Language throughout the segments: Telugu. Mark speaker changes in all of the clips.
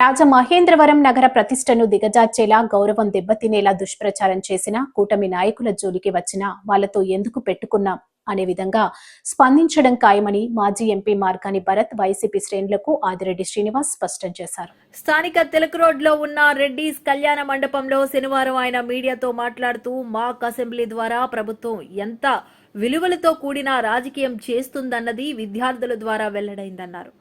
Speaker 1: రాజమహేంద్రవరం నగర ప్రతిష్టను దిగజార్చేలా గౌరవం దెబ్బతినేలా దుష్ప్రచారం చేసిన కూటమి నాయకుల జోలికి వచ్చినా వాళ్ళతో ఎందుకు పెట్టుకున్నాం అనే విధంగా స్పందించడం ఖాయమని మాజీ ఎంపీ మార్గాని భరత్ వైసీపీ శ్రేణులకు ఆదిరెడ్డి శ్రీనివాస్ స్పష్టం చేశారు.
Speaker 2: స్థానిక తిలక్ రోడ్లో ఉన్న రెడ్డిస్ కళ్యాణ మండపంలో శనివారం ఆయన మీడియాతో మాట్లాడుతూ మాక్ అసెంబ్లీ ద్వారా ప్రభుత్వం ఎంత విలువలతో కూడిన రాజకీయం చేస్తుందన్నది విద్యార్థుల ద్వారా వెల్లడైందన్నారు.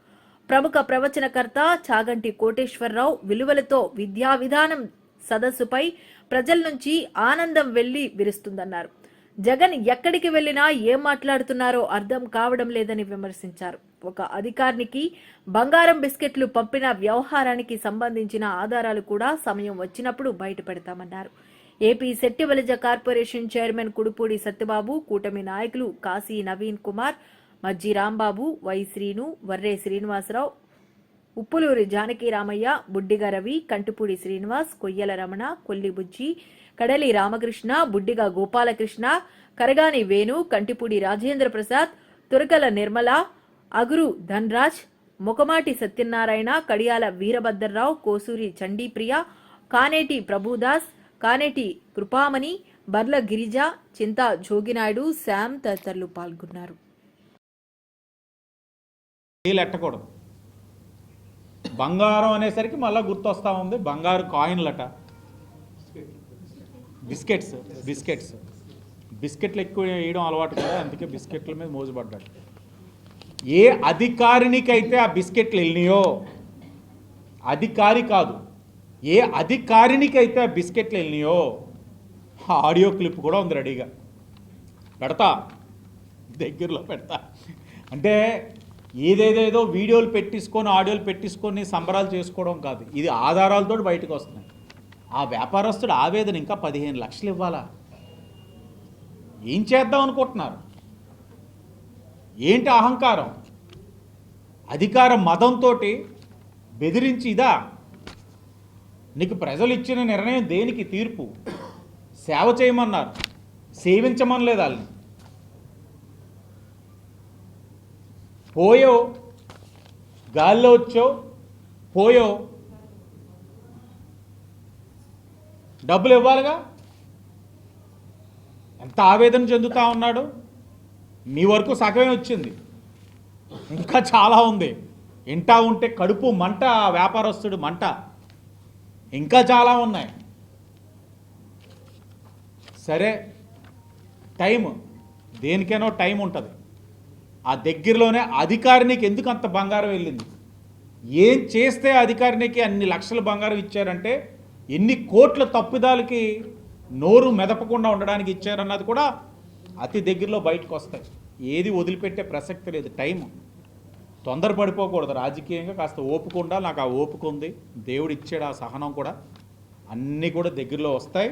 Speaker 2: ప్రముఖ ప్రవచనకర్త చాగంటి కోటేశ్వరరావు విలువలతో విద్యా విధానం సదస్సుపై ప్రజల నుంచి ఆనందం వెళ్ళి విరుస్తుందన్నారు. జగన్ ఎక్కడికి వెళ్ళినా ఏం మాట్లాడుతున్నారో అర్థం కావడం లేదని విమర్శించారు. ఒక అధికారికి బంగారం బిస్కెట్లు పంపిన వ్యవహారానికి సంబంధించిన ఆధారాలు కూడా సమయం వచ్చినప్పుడు బయటపెడతామన్నారు. AP Settibalija corporation chairman Kudupudi Satyababu కూటమి నాయకులు కాశీ నవీన్ కుమార్ మజ్జి రాంబాబు వై శ్రీను వర్రే శ్రీనివాసరావు ఉప్పులూరి జానకి రామయ్య బుడ్డిగ రవి కంటిపూడి శ్రీనివాస్ కొయ్యల రమణ కొల్లి బుజ్జి కడలి రామకృష్ణ బుడ్డిగ గోపాలకృష్ణ కరగాని వేణు కంటిపూడి రాజేంద్ర ప్రసాద్ తురకల నిర్మల అగురు ధన్రాజ్ ముఖమాటి సత్యనారాయణ కడియాల వీరభద్రరావు కోసూరి చండీప్రియ కానేటి ప్రభుదాస్ కానేటి కృపామణి బర్ల గిరిజ చింతా జోగినాయుడు శామ్ తదితరులు పాల్గొన్నారు.
Speaker 3: నీళ్ళు ఎట్టకూడదు బంగారం అనేసరికి మళ్ళీ గుర్తొస్తా ఉంది. బంగారు కాయిన్లట. Biscuits biscuits. బిస్కెట్లు ఎక్కువ వేయడం అలవాటు కదా అందుకే బిస్కెట్ల మీద మోజుపడ్డాడు. ఏ అధికారినికైతే ఆ బిస్కెట్లు వెళ్ళినాయో అధికారి కాదు ఏ అధికారినికైతే ఆ బిస్కెట్లు వెళ్ళినాయో ఆ ఆడియో క్లిప్ కూడా ఉంది రెడీగా. పెడతా. దగ్గరలో పెడతా. అంటే ఏదేదేదో వీడియోలు పెట్టించుకొని ఆడియోలు పెట్టించుకొని సంబరాలు చేసుకోవడం కాదు. ఇది ఆధారాలతో బయటకు వస్తున్నాయి. ఆ వ్యాపారస్తుడు ఆవేదన ఇంకా పదిహేను లక్షలు ఇవ్వాలా? ఏం చేద్దాం అనుకుంటున్నారు? ఏంటి అహంకారం? అధికార మదంతో బెదిరించి ఇదా? నీకు ప్రజలు ఇచ్చిన నిర్ణయం దేనికి? తీర్పు? సేవ చేయమన్నారు. సేవించమనలేదు వాళ్ళని. పోయో గాల్లో వచ్చో పోయో. డబ్బులు ఇవ్వాలిగా? ఎంత ఆవేదన చెందుతా ఉన్నాడు? మీ వరకు సగమే వచ్చింది. ఇంకా చాలా ఉంది. ఇంటా ఉంటే కడుపు మంట వ్యాపారస్తుడు మంట. ఇంకా చాలా ఉన్నాయి. సరే టైం దేనికైనా టైం ఉంటుంది. ఆ దగ్గరలోనే అధికారినికి ఎందుకు అంత బంగారం వెళ్ళింది? ఏం చేస్తే అధికారినికి అన్ని లక్షల బంగారం ఇచ్చారంటే ఎన్ని కోట్ల తప్పిదాలకి నోరు మెదపకుండా ఉండడానికి ఇచ్చారన్నది కూడా అతి దగ్గరలో బయటకు వస్తాయి. ఏది వదిలిపెట్టే ప్రసక్తి లేదు. టైం తొందరపడిపోకూడదు. రాజకీయంగా కాస్త ఓపిక ఉండాలి. నాకు ఆ ఓపిక ఉంది. దేవుడు ఇచ్చాడు ఆ సహనం కూడా. అన్నీ కూడా దగ్గరలో వస్తాయి.